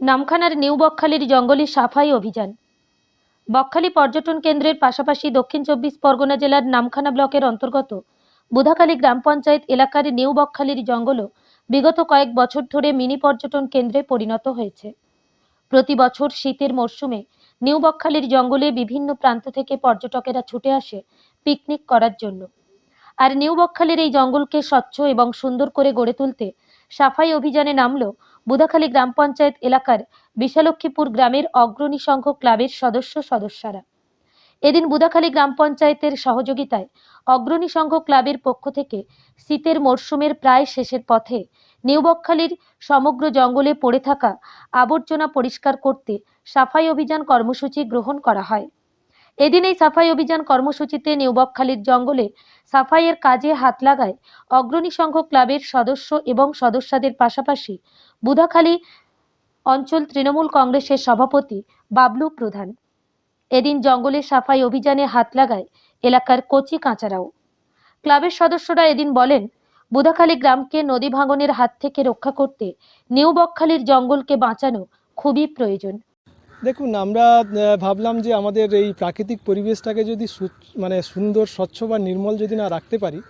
নামখানার new বকখালির জঙ্গলে সাফাই অভিযান। বকখালি পর্যটন কেন্দ্রের পাশাপাশি দক্ষিণ চব্বিশ পরগনা জেলার নামখানা ব্লকের অন্তর্গত বুধাখালী গ্রাম পঞ্চায়েত এলাকার নিউ বকখালির জঙ্গলও বিগত কয়েক বছর ধরে মিনি পর্যটন কেন্দ্রে পরিণত হয়েছে। প্রতি বছর শীতের মরশুমে নিউ বকখালির জঙ্গলে বিভিন্ন প্রান্ত থেকে পর্যটকেরা ছুটে আসে পিকনিক করার জন্য। আর নিউ বকখালির এই জঙ্গলকে স্বচ্ছ এবং সুন্দর করে গড়ে তুলতে সাফাই অভিযানে নামলো বুধাখালী গ্রাম পঞ্চায়েত এলাকার বিশালক্ষীপুর গ্রামের অগ্রণী সংঘ ক্লাবের সদস্য সদস্যরা। এদিন বুধাখালী গ্রাম পঞ্চায়েতের সহযোগিতায় অগ্রণী সংঘ ক্লাবের পক্ষ থেকে শীতের মরশুমের প্রায় শেষের পথে নিউবকখালীর সমগ্র জঙ্গলে পড়ে থাকা আবর্জনা পরিষ্কার করতে সাফাই অভিযান কর্মসূচি গ্রহণ করা হয়। এদিন এই সাফাই অভিযান কর্মসূচিতে নিউবকখালীর জঙ্গলে সাফাইয়ের কাজে হাত লাগায় অগ্রণী সংঘ ক্লাবের সদস্য এবং সদস্যদের পাশাপাশি বুধাখালী অঞ্চল তৃণমূল কংগ্রেসের সভাপতি বাবলু প্রধান। এদিন জঙ্গলে সাফাই অভিযানে হাত লাগায় এলাকার কচি কাঁচারাও। ক্লাবের সদস্যরা এদিন বলেন বুধাখালী গ্রামকে নদী ভাঙনের হাত থেকে রক্ষা করতে নিউ বকখালীর জঙ্গলকে বাঁচানো খুবই প্রয়োজন। দেখুন, আমরা ভাবলাম যে আমাদের এই প্রাকৃতিক পরিবেশটাকে যদি মানে সুন্দর, স্বচ্ছ বা নির্মল যদি না রাখতে পারি,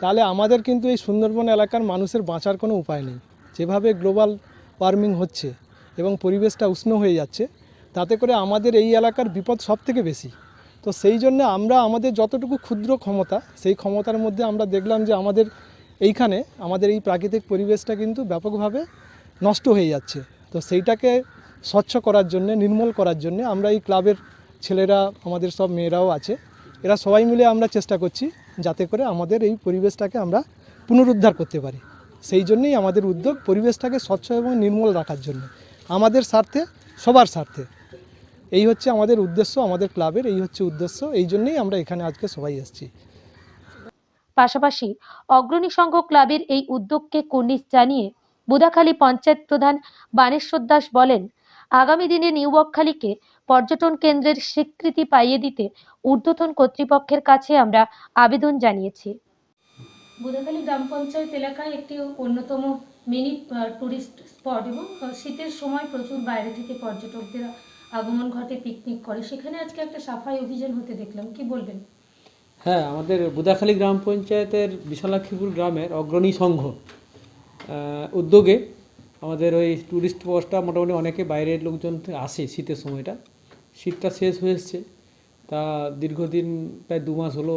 তাহলে আমাদের কিন্তু এই সুন্দরবন এলাকার মানুষের বাঁচার কোনো উপায় নেই। যেভাবে গ্লোবাল ওয়ার্মিং হচ্ছে এবং পরিবেশটা উষ্ণ হয়ে যাচ্ছে, তাতে করে আমাদের এই এলাকার বিপদ সব থেকে বেশি। তো সেই জন্য আমরা আমাদের যতটুকু ক্ষুদ্র ক্ষমতা, সেই ক্ষমতার মধ্যে আমরা দেখলাম যে আমাদের এইখানে, আমাদের এই প্রাকৃতিক পরিবেশটা কিন্তু ব্যাপকভাবে নষ্ট হয়ে যাচ্ছে। তো সেইটাকে স্বচ্ছ করার জন্য, নির্মল করার জন্য আমরা এই ক্লাবের ছেলেরা, আমাদের সব মেয়েরাও আছে। এরা সবাই মিলে আমরা চেষ্টা করছি যাতে করে আমাদের এই পরিবেশটাকে আমরা পুনরুদ্ধার করতে পারি। সেই জন্যই আমাদের উদ্যোগ পরিবেশটাকে স্বচ্ছ এবং নির্মল রাখার জন্য। আমাদের স্বার্থে, সবার স্বার্থে। এই হচ্ছে আমাদের উদ্দেশ্য, আমাদের ক্লাবের এই হচ্ছে উদ্দেশ্য, এই জন্যই আমরা এখানে আজকে সবাই এসেছি। পাশাপাশি অগ্রণী সংঘ ক্লাবের এই উদ্যোগকে কুর্নিশ জানিয়ে বুদাখালী পঞ্চায়েত প্রধান বানেশ্বর দাস বলেন, আগামী দিনে নিউ বকখালীকে পর্যটন কেন্দ্রের স্বীকৃতি পাইয়ে দিতে ঊর্ধ্বতন কর্তৃপক্ষের কাছে আমরা আবেদন জানিয়েছি। বুদাখালী গ্রাম পঞ্চায়েত এলাকায় একটি অন্যতম মিনি টুরিস্ট স্পট এবং শীতের সময় প্রচুর বাইরে থেকে পর্যটকদের আগমন ঘটে পিকনিক করে। সেখানে আজকে একটা সাফাই অভিযান হতে দেখলাম। কি বলবেন? হ্যাঁ আমাদের বুদাখালী গ্রাম পঞ্চায়েতের বিশালাক্ষীপুর গ্রামের অগ্রণী সংঘ উদ্যোগে আমাদের ওই ট্যুরিস্ট স্পটটা মোটামুটি অনেকে বাইরের লোকজন আসে শীতের সময়টা। শীতটা শেষ হয়ে তা দীর্ঘদিন, প্রায় দু মাস হলো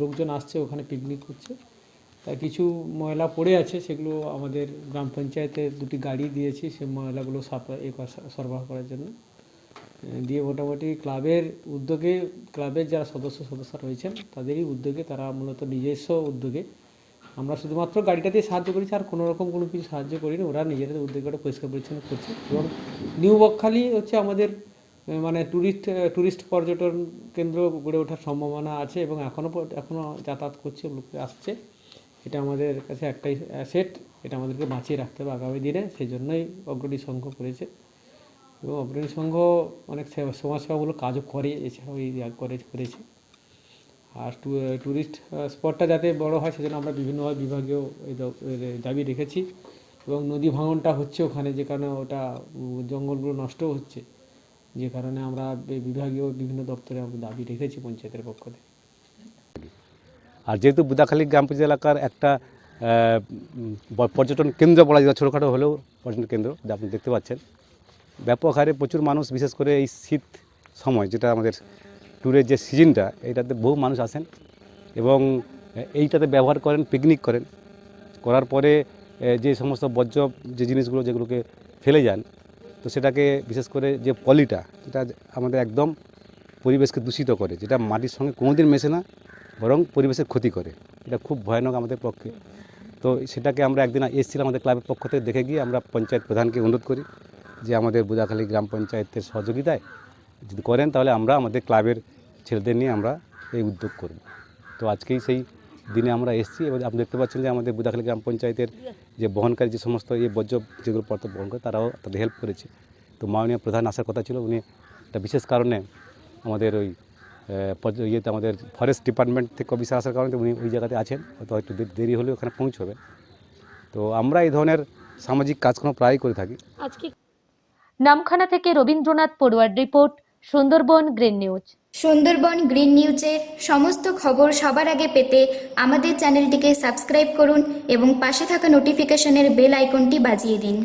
লোকজন আসছে, ওখানে পিকনিক করছে। তা কিছু ময়লা পড়ে আছে, সেগুলো আমাদের গ্রাম পঞ্চায়েতে দুটি গাড়ি দিয়েছি সেই ময়লাগুলো সাপ্লাই সরবরাহ করার জন্য। দিয়ে মোটামুটি ক্লাবের উদ্যোগে, ক্লাবের যারা সদস্য সদস্য রয়েছেন, তাদেরই উদ্যোগে, তারা মূলত নিজস্ব উদ্যোগে আমরা শুধুমাত্র গাড়িটা দিয়ে সাহায্য করেছি, আর কোনো রকম কোনো কিছু সাহায্য করিনি, ওরা নিজেদের উদ্যোগে ওটা পরিষ্কার পরিচ্ছন্ন করছে। এবং নিউ বকখালি হচ্ছে আমাদের মানে ট্যুরিস্ট ট্যুরিস্ট পর্যটন কেন্দ্র গড়ে ওঠার সম্ভাবনা আছে, এবং এখনও এখনও যাতায়াত করছে, লোক আসছে। এটা আমাদের কাছে একটাই অ্যাসেট এটা আমাদেরকে বাঁচিয়ে রাখতে হবে আগামী দিনে সেই জন্যই অগ্রণী সংঘ করেছে। এবং অগ্রণী সংঘ অনেক সেবা- সমাজসেবামূলক কাজও করে, এছাড়াও এই করে, করেছে। আর ট্যুরিস্ট স্পটটা যাতে বড় হয়, সেজন্য আমরা বিভিন্নভাবে দ- দাবি রেখেছি। এবং নদী ভাঙনটা হচ্ছে ওখানে, যে কারণে ওটা জঙ্গলগুলো নষ্ট হচ্ছে। যে কারণে আমরা বিভাগীয় বিভিন্ন দপ্তরে আমরা দাবি রেখেছি পঞ্চায়েতের পক্ষ থেকে। আর যেহেতু বুদাখালী গ্রাম পঞ্চায়েত এলাকার একটা পর্যটন কেন্দ্র বলা যায়, ছোটোখাটো হলেও পর্যটন কেন্দ্র, যা আপনি দেখতে পাচ্ছেন, ব্যাপক হারে প্রচুর মানুষ, বিশেষ করে এই শীত সময়, যেটা আমাদের ট্যুরের যে সিজনটা, এইটাতে বহু মানুষ আসেন এবং এইটাতে ব্যবহার করেন পিকনিক করেন। করার পরে যে সমস্ত বর্জ্য, যে জিনিসগুলো, যেগুলোকে ফেলে যান, তো সেটাকে বিশেষ করে যে পলিটা, যেটা আমাদের একদম পরিবেশকে দূষিত করে, যেটা মাটির সঙ্গে কোনোদিন মেশে না বরং পরিবেশের ক্ষতি করে। এটা খুব ভয়ানক আমাদের পক্ষে। তো সেটাকে আমরা একদিন এসেছিলাম আমাদের ক্লাবের পক্ষ থেকে দেখে গিয়ে আমরা পঞ্চায়েত প্রধানকে অনুরোধ করি যে আমাদের বুদাখালী গ্রাম পঞ্চায়েতের সহযোগিতায় যদি করেন তাহলে আমরা আমাদের ক্লাবের ছেলেদের নিয়ে আমরা এই উদ্যোগ করব। তো আজকেই সেই দিনে আমরা এসেছি এবং আপনি দেখতে পাচ্ছেন যে আমাদের বুদাখালী গ্রাম পঞ্চায়েতের যে বহনকারী যে সমস্ত এই বর্জ্য যেগুলো পদার্থ বহন করে তারাও তাদের হেল্প করেছে। তো মাননীয় প্রধান আসার কথা ছিল, উনি একটা বিশেষ কারণে আমাদের ওই ইয়েতে আমাদের ফরেস্ট ডিপার্টমেন্ট থেকে অফিসার আসার কারণে উনি ওই জায়গাতে আছেন। হয়তো একটু দেরি হলেও ওখানে পৌঁছবেন। তো আমরা এই ধরনের সামাজিক কাজকর্ম প্রায়ই করে থাকি। আজকে নামখানা থেকে Rabindranath পড়ুয়ার report Sundarban green news. Sundarban green নিউজের সমস্ত খবর সবার আগে পেতে আমাদের চ্যানেলটিকে সাবস্ক্রাইব করুন এবং পাশে থাকা নোটিফিকেশনের বেল আইকনটি বাজিয়ে দিন।